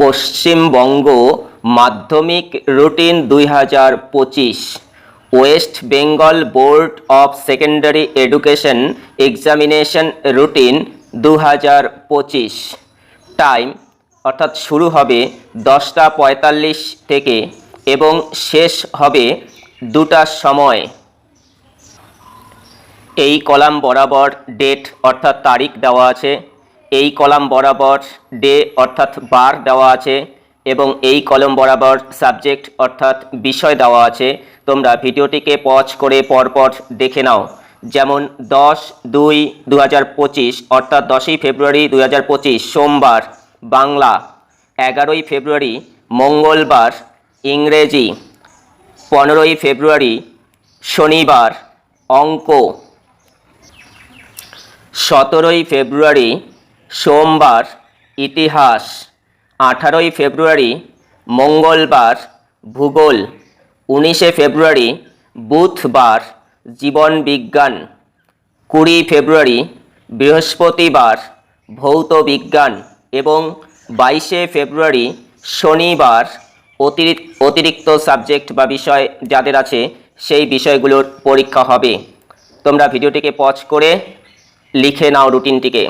পশ্চিমবঙ্গ মাধ্যমিক রুটিন দুই হাজার পঁচিশ। West Bengal board of secondary education examination routine দু হাজার পঁচিশ। টাইম অর্থাৎ শুরু হবে দশটা পঁয়তাল্লিশ থেকে এবং শেষ হবে দুটার সময়। এই কলাম বরাবর ডেট অর্থাৎ তারিখ দেওয়া আছে। এই কলাম বরাবর ডে অর্থাৎ বার দেওয়া আছে এবং এই কলম বরাবর সাবজেক্ট অর্থাৎ বিষয় দেওয়া আছে। তোমরা ভিডিওটিকে পজ করে পরপর দেখে নাও। যেমন দশ দুই দু হাজার অর্থাৎ দশই ফেব্রুয়ারি দু হাজার পঁচিশ, সোমবার, বাংলা। এগারোই ফেব্রুয়ারি, মঙ্গলবার, ইংরেজি। পনেরোই ফেব্রুয়ারি, শনিবার, অঙ্ক। সতেরোই ফেব্রুয়ারি সোমবার ইতিহাস, আঠারোই ফেব্রুয়ারি, মঙ্গলবার, ভূগোল, উনিশে ফেব্রুয়ারি, বুধবার, জীবন বিজ্ঞান, কুড়ি ফেব্রুয়ারি, বৃহস্পতিবার, ভৌত বিজ্ঞান এবং বাইশে ফেব্রুয়ারি, শনিবার অতিরিক্ত অতিরিক্ত সাবজেক্ট বা বিষয় যাদের আছে সেই বিষয়গুলোর পরীক্ষা হবে। তোমরা ভিডিওটিকে পজ করে লিখে নাও রুটিনটিকে।